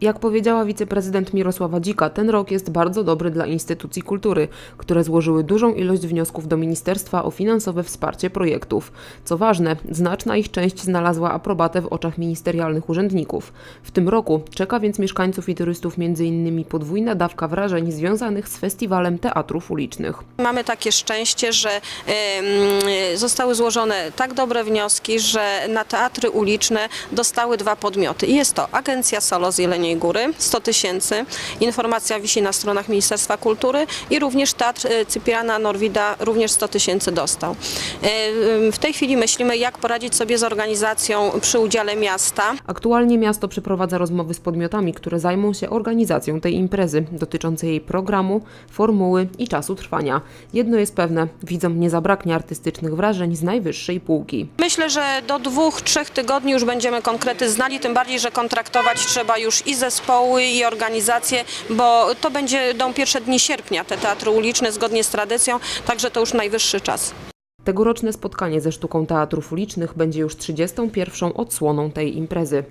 Jak powiedziała wiceprezydent Mirosława Dzika, ten rok jest bardzo dobry dla instytucji kultury, które złożyły dużą ilość wniosków do ministerstwa o finansowe wsparcie projektów. Co ważne, znaczna ich część znalazła aprobatę w oczach ministerialnych urzędników. W tym roku czeka więc mieszkańców i turystów m.in. podwójna dawka wrażeń związanych z festiwalem teatrów ulicznych. Mamy takie szczęście, że zostały złożone tak dobre wnioski, że na teatry uliczne dostały dwa podmioty. Jest to Agencja Solo z Jeleniej Góry, 100 tysięcy. Informacja wisi na stronach Ministerstwa Kultury i również Teatr e, Cypriana Norwida również 100 tysięcy dostał. E, W tej chwili myślimy, jak poradzić sobie z organizacją przy udziale miasta. Aktualnie miasto przeprowadza rozmowy z podmiotami, które zajmą się organizacją tej imprezy, dotyczącej jej programu, formuły i czasu trwania. Jedno jest pewne, widzom nie zabraknie artystycznych wrażeń z najwyższej półki. Myślę, że do dwóch, trzech tygodni już będziemy konkrety znali, tym bardziej, że kontraktować trzeba już i zespoły, i organizacje, bo to będą pierwsze dni sierpnia, te teatry uliczne, zgodnie z tradycją, także to już najwyższy czas. Tegoroczne spotkanie ze sztuką teatrów ulicznych będzie już 31. odsłoną tej imprezy.